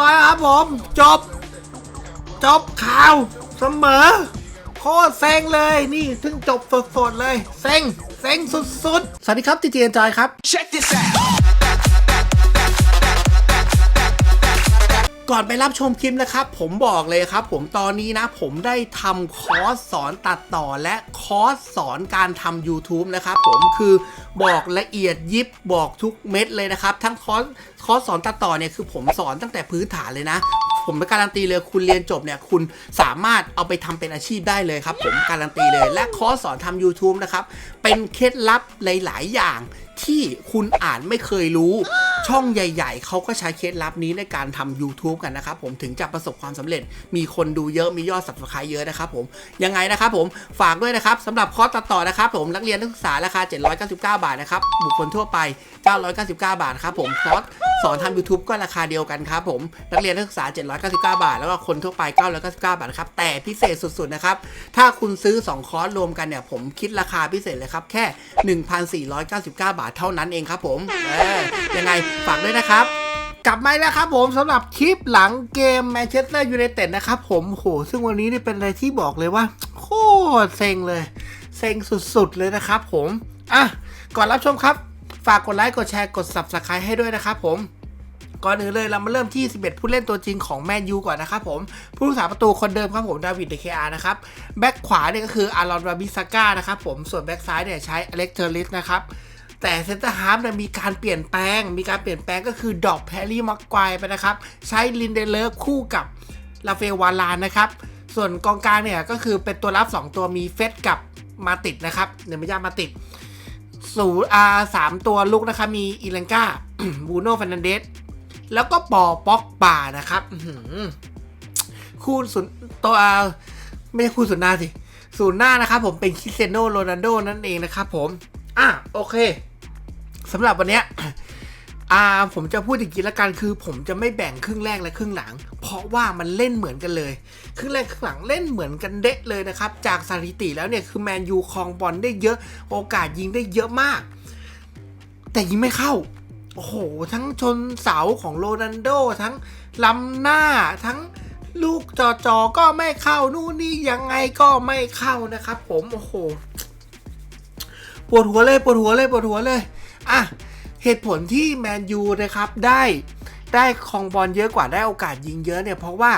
ร้อยครับผม จบ จบข่าวเสมอ โคตรเซ็งเลยนี่เพิ่งจบสดๆเลย เซ็ง เซ็งสุดๆ สวัสดีครับจีจีเอ็นจอยครับ Check this out. ก่อนไปรับชมคลิปนะครับ ผมบอกเลยครับ ผมตอนนี้นะ ผมได้ทำคอร์สสอนตัดต่อและคอร์สสอนการทำ YouTube นะครับผมคือบอกละเอียดยิบบอกทุกเม็ดเลยนะครับ ทั้งคอร์สคอร์สสอนตัดต่อเนี่ยคือผมสอนตั้งแต่พื้นฐานเลยนะผมไปการันตีเลยคุณเรียนจบเนี่ยคุณสามารถเอาไปทำเป็นอาชีพได้เลยครับ ผมการันตีเลย และคอร์สสอนทำ YouTube นะครับ เป็นเคล็ดลับหลาย ๆ อย่าง ที่คุณอ่านไม่เคยรู้ ช่องใหญ่ ๆ เขาก็ใช้เคล็ดลับนี้ในการทำ YouTube กันนะครับผมถึงจะประสบความสำเร็จ มีคนดูเยอะมียอด subscribe เยอะนะครับผมยังไงนะครับผมฝากด้วยนะครับสำหรับคอร์สตัดต่อนะครับผมนักเรียนนักศึกษาราคา 799 บาทนะครับบุคคลทั่วไป 999 บาทครับผมคอร์สสอนทำ YouTube ก็ราคาเดียวกันครับผมนักเรียนนักศึกษา 799 บาท แล้วก็คนทั่วไป 999 บาทครับแต่พิเศษสุดๆนะครับถ้าคุณซื้อ 2 คอร์สรวมกันเนี่ยผมคิดราคาพิเศษเลยครับแค่ 1,499 บาทเท่านั้นเองครับผมเออยังไงฝากด้วยนะครับกลับมาแล้วครับผมสำหรับคลิปหลังเกมแมนเชสเตอร์ยูไนเต็ดนะครับผมโหซึ่งวันนี้นี่เป็นอะไรที่บอกเลยว่า โคตรเซ็งเลย เซ็งสุดๆเลยนะครับผมอะก่อนรับชมครับ ฝากกดไลค์กดแชร์กด subscribe ให้ด้วยนะครับผมก่อนอื่นเลยเรามาเริ่มที่ 11 ผู้เล่นตัวจริงของแมนยูก่อนนะครับผม ผู้รักษาประตูคนเดิมครับผม ดาวิดเดเคอาร์นะครับ แบ็คขวาเนี่ยก็คืออารอนราบิซาก้านะครับผม ส่วนแบ็คซ้ายเนี่ยใช้อเล็กเทอร์ลิสนะครับ แต่เซนเตอร์ฮาร์ฟเนี่ยมีการเปลี่ยนแปลง มีการเปลี่ยนแปลงก็คือดอกแพรรี่มักควายไปนะครับ ใช้ลินเดเลฟคู่กับลาเฟลวาลานนะครับ ส่วนกองกลางเนี่ยก็คือเป็นตัวรับ 2 ตัวมีเฟสกับมาติดนะครับเนยไม่ยากมาติดศูนย์อาสามตัวลุกนะครับมีอีเลนกาบูโน่ฟ r น a นเดสแล้วก็ปอป๊อกป่านะครับคู่ศูนย์ตัวไม่ใช่คู่ศูนย์หน้าสิ ศูนย์หน้านะครับผมเป็นคริสเตียโนโรนัลโดนั่นเองนะครับผม อะโอเคสำหรับวันเนี้ยอ่าผมจะพูดอีกทีละกันคือ ผมจะไม่แบ่งครึ่งแรกและครึ่งหลัง เพราะว่ามันเล่นเหมือนกันเลย ครึ่งแรกครึ่งหลังเล่นเหมือนกันเดะเลยนะครับ จากสถิติแล้วเนี่ยคือแมนยูครองบอลได้เยอะ โอกาสยิงได้เยอะมาก แต่ยิงไม่เข้า โอ้โห ทั้งชนเสาของโรนัลโด ทั้งล้ำหน้าทั้งลูกจอจอก็ไม่เข้านู่นนี่ยังไงก็ไม่เข้านะครับ ผมโอ้โห ปวดหัวเลยปวดหัวเลยปวดหัวเลยอะเหตุผลที่แมนยูนะครับได้ได้ครองบอลเยอะกว่าได้โอกาสยิงเยอะเนี่ยเพราะว่า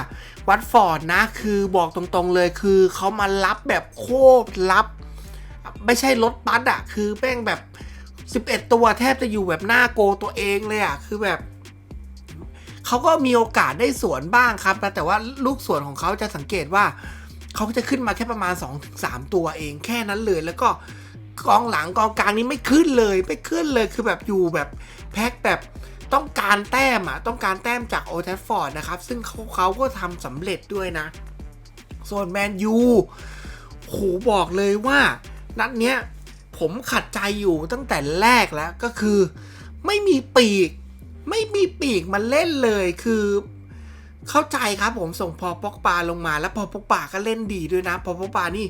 วัตฟอร์ดนะคือบอกตรงๆเลยคือเขามารับแบบโคตรรับ ไม่ใช่รถบัสอะคือแป้งแบบ 11 ตัวแทบจะอยู่แบบหน้าโกตัวเองเลยอะคือแบบเขาก็มีโอกาสได้สวนบ้างครับ แต่ว่าลูกสวนของเขาจะสังเกตว่าเขาจะขึ้นมาแค่ประมาณ 2-3 ตัวเองแค่นั้นเลยแล้วก็ กองหลังกองกลางนี้ไม่ขึ้นเลยไม่ขึ้นเลยคือแบบอยู่แบบแพ็คแบบต้องการแต้มอะต้องการแต้มจากโอเทฟฟอร์ดนะครับ ซึ่งเขาเขาก็ทำสำเร็จด้วยนะ ส่วนแมนยูโหบอกเลยว่า นัดเนี้ยผมขัดใจอยู่ตั้งแต่แรกแล้วก็คือ ไม่มีปีก ไม่มีปีกมาเล่นเลยคือเข้าใจครับผมส่งพอปอกปาลงมา แล้วพอปอกปาก็เล่นดีด้วยนะ พอปอกปานี่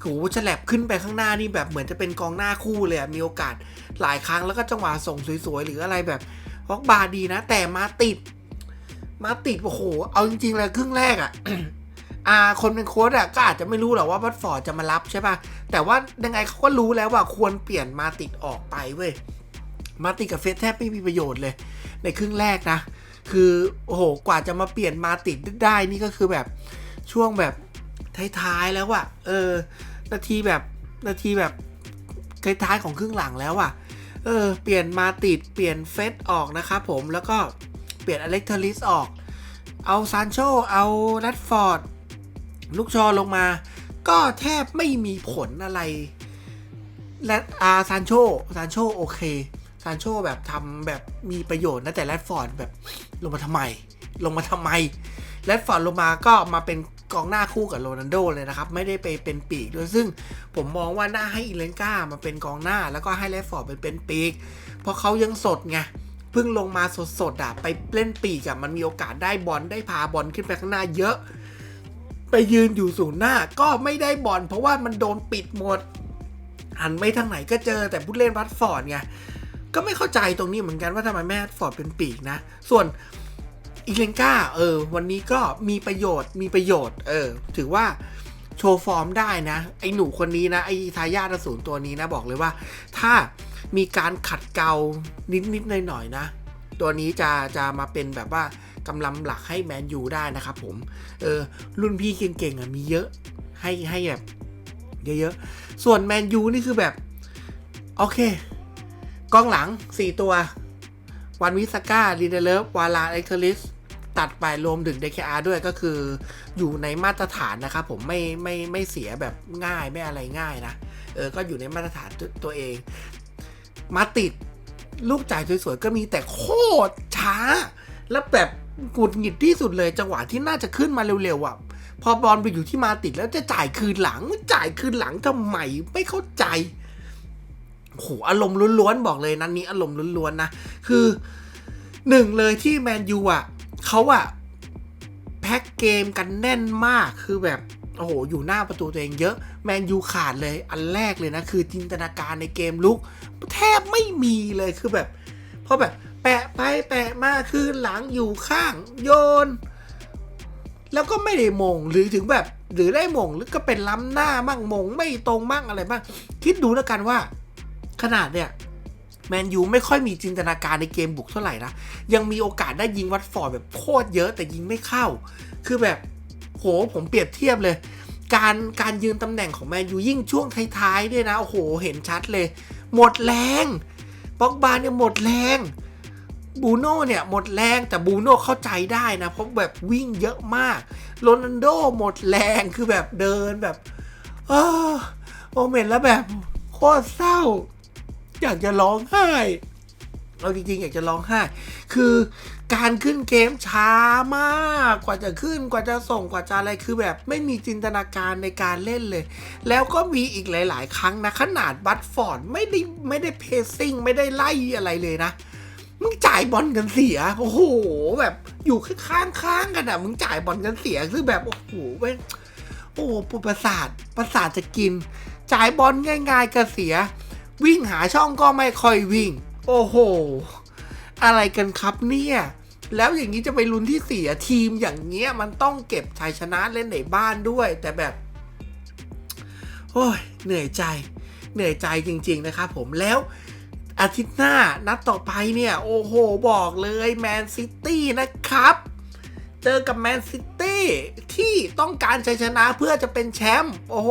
โหฉลับขึ้นไปข้างหน้านี่แบบเหมือนจะเป็นกองหน้าคู่เลยอะมีโอกาสหลายครั้งแล้วก็จังหวะส่งสวยๆ หรืออะไรแบบปอกปาดีนะ แต่มาติด มาติดโอ้โห เอาจริงๆเลยครึ่งแรกอะอ่าคนเป็นโค้ชอะก็อาจจะไม่รู้หรอกว่าวัตฟอร์ดจะมารับใช่ปะแต่ว่ายังไงเขาก็รู้แล้วว่าควรเปลี่ยนมาติดออกไปเว้ยมาติดกับเฟสแทบไม่มีประโยชน์เลย ในครึ่งแรกนะ คือโอ้โหกว่าจะมาเปลี่ยนมาติดได้นี่ก็คือแบบช่วงแบบท้ายๆแล้วอะเออ นาทีแบบนาทีแบบท้ายๆของครึ่งหลังแล้วอะเออ เปลี่ยนมาติดเปลี่ยนเฟสออกนะครับผมแล้วก็เปลี่ยนอเล็กเทอริสออก เอาซานโชเอาแรดฟอร์ดลูกชอลงมา ก็แทบไม่มีผลอะไร และอาซานโชซานโชโอเคซานโชแบบทำแบบมีประโยชน์นะแต่แรดฟอร์ดแบบลงมาทำไม ลงมาทำไม แรดฟอร์ดลงมาก็มาเป็นกองหน้าคู่กับโรนัลโดเลยนะครับ ไม่ได้ไปเป็นปีกด้วยซึ่งผมมองว่าน่าให้อีเลนก้ามาเป็นกองหน้า แล้วก็ให้แรดฟอร์ดไปเป็นปีก เพราะเขายังสดไงเพิ่งลงมาสดๆอะไปเล่นปีกอะมันมีโอกาสได้บอลได้พาบอลขึ้นไปข้างหน้าเยอะ ไปยืนอยู่ศูนย์หน้าก็ไม่ได้บอลเพราะว่ามันโดนปิดหมดหันไปทางไหนก็เจอแต่ผู้เล่นวัตฟอร์ดไงก็ไม่เข้าใจตรงนี้เหมือนกันว่าทำไมแม่ฟอร์ดเป็นปีกนะ ส่วน อีเลนกาเออ วันนี้ก็มีประโยชน์มีประโยชน์ เออ ถือว่าโชว์ฟอร์มได้นะ ไอหนูคนนี้นะ ไอทายาทอสูรตัวนี้นะ บอกเลยว่า ถ้ามีการขัดเกลานิดๆหน่อยๆนะ ตัวนี้จะจะมาเป็นแบบว่ากำลังหลักให้แมนยูได้นะครับผม เออ รุ่นพี่เก่งๆอะมีเยอะ ให้ให้แบบเยอะๆ ส่วนแมนยูนี่คือแบบ โอเคกองหลัง 4 ตัว วันวิสก้าลีเดเลฟวาลาเอ็กเทลิส ตัดไปรวมถึง DKR ด้วยก็คืออยู่ในมาตรฐานนะครับผมไม่ไม่ไม่เสียแบบง่ายไม่อะไรง่ายนะเออก็อยู่ในมาตรฐานตัวตัวเอง มาติดลูกจ่ายสวยๆก็มีแต่โคตรช้า แล้วแบบหงุดหงิดที่สุดเลยจังหวะที่น่าจะขึ้นมาเร็วๆอะพอบอลไปอยู่ที่มาติดแล้วจะจ่ายคืนหลังจ่ายคืนหลังทำไมไม่เข้าใจโอ้โหอารมณ์ล้วนๆบอกเลยนั้นนี้อารมณ์ล้วนๆนะคือหนึ่งเลยที่แมนยูอะ เขาอะแพ็กเกมกันแน่นมากคือแบบโอ้โห อยู่หน้าประตูตัวเองเยอะ แมนยูขาดเลย อันแรกเลยนะ คือจินตนาการในเกมลุก แทบไม่มีเลย คือแบบ เพราะแบบ แปะไปแปะมา คือหลังอยู่ข้าง โยน แล้วก็ไม่ได้มง หรือถึงแบบ หรือได้มง หรือก็เป็นล้ำหน้ามั่งมง ไม่ตรงมั่งอะไรบ้าง คิดดูแล้วกันว่า ขนาดเนี่ย แมนยูไม่ค่อยมีจินตนาการในเกมบุกเท่าไหร่นะ ยังมีโอกาสได้ยิงวัตฟอร์ดแบบโคตรเยอะแต่ยิงไม่เข้า คือแบบโหผมเปรียบเทียบเลย การการยืนตำแหน่งของแมนยูยิ่งช่วงท้ายๆด้วยนะโอ้โหเห็นชัดเลย หมดแรงป็อกบาเนี่ยหมดแรงบูโน่เนี่ยหมดแรงแต่บูโน่เข้าใจได้นะเพราะแบบวิ่งเยอะมากโรนัลโดหมดแรงคือแบบเดินแบบเออโมเมนต์แล้วแบบโคตรเศร้า อยากจะร้องไห้เราจริงๆอยากจะร้องไห้ คือการขึ้นเกมช้ามากกว่าจะขึ้นกว่าจะส่งกว่าจะอะไรคือแบบไม่มีจินตนาการในการเล่นเลย แล้วก็มีอีกหลาย ๆ ครั้งนะขนาดบัตฟอร์ดไม่ได้ไม่ได้เพสซิ่งไม่ได้ไล่อะไรเลยนะ มึงจ่ายบอลกันเสีย โอ้โห แบบอยู่ข้างๆกันอะมึงจ่ายบอลกันเสียคือแบบโอ้โหเว้ยโอ้โหประสาทประสาทจะกิน จ่ายบอลง่าย ๆก็เสีย วิ่งหาช่องก็ไม่ค่อยวิ่ง โอ้โห อะไรกันครับเนี่ย แล้วอย่างนี้จะไปลุ้นที่เสียทีมอย่างเงี้ยมันต้องเก็บชัยชนะเล่นในบ้านด้วย แต่แบบ โอ้ย เหนื่อยใจ เหนื่อยใจจริง ๆ นะครับผมแล้วอาทิตย์หน้านัดต่อไปเนี่ย โอ้โห บอกเลยแมนซิตี้นะครับ เจอกับแมนซิตี้ที่ต้องการชัยชนะเพื่อจะเป็นแชมป์โอ้โห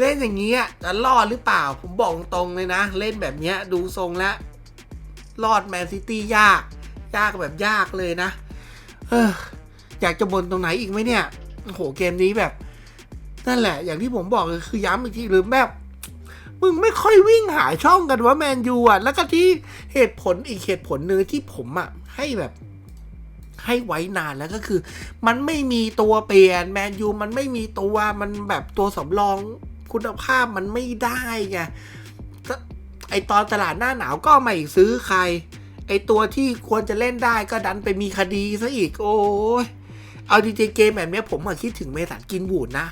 เล่นอย่างเงี้ยจะรอดหรือเปล่า ผมบอกตรงเลยนะ เล่นแบบเนี้ยดูทรงแล้ว รอดแมนซิตี้ยาก ยากแบบยากเลยนะเอออยากจะบนตรงไหนอีกไหมเนี่ยโอ้โหเกมนี้แบบ นั่นแหละ อย่างที่ผมบอกคือย้ำอีกทีหรือแบบมึงไม่ค่อยวิ่งหาช่องกันว่าแมนยูอะ แล้วก็ที่เหตุผลอีกเหตุผลหนึ่งที่ผมอะ ให้แบบ ให้ไว้นานแล้วก็คือ มันไม่มีตัวเปลี่ยนแมนยูมันไม่มีตัวมันแบบตัวสำรอง คุณภาพมันไม่ได้ไงไอตอนตลาดหน้าหนาวก็ไม่ซื้อใคร ไอตัวที่ควรจะเล่นได้ก็ดันไปมีคดีซะอีก โอ้ยเอาจริงๆเกมแบบนี้ผมมาคิดถึงเมสันกินบูดนะ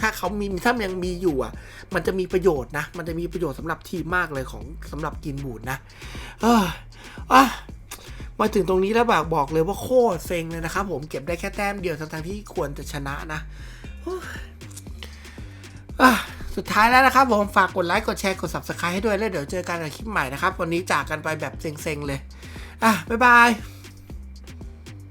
ถ้าเขามีถ้ายังมีอยู่อะ มันจะมีประโยชน์นะ มันจะมีประโยชน์สำหรับทีมมากเลยของสำหรับกินบูดนะ เอออะมาถึงตรงนี้แล้วแบบบอกเลยว่าโคตรเซ็งเลยนะครับผมเก็บได้แค่แต้มเดียวทั้งๆที่ควรจะชนะนะอะ สุดท้ายแล้วนะครับผมฝากกดไลค์กดแชร์กด subscribe ให้ด้วยแล้วเดี๋ยวเจอกันในคลิปใหม่นะครับ วันนี้จากกันไปแบบเซ็งๆเลย อะบ๊ายบาย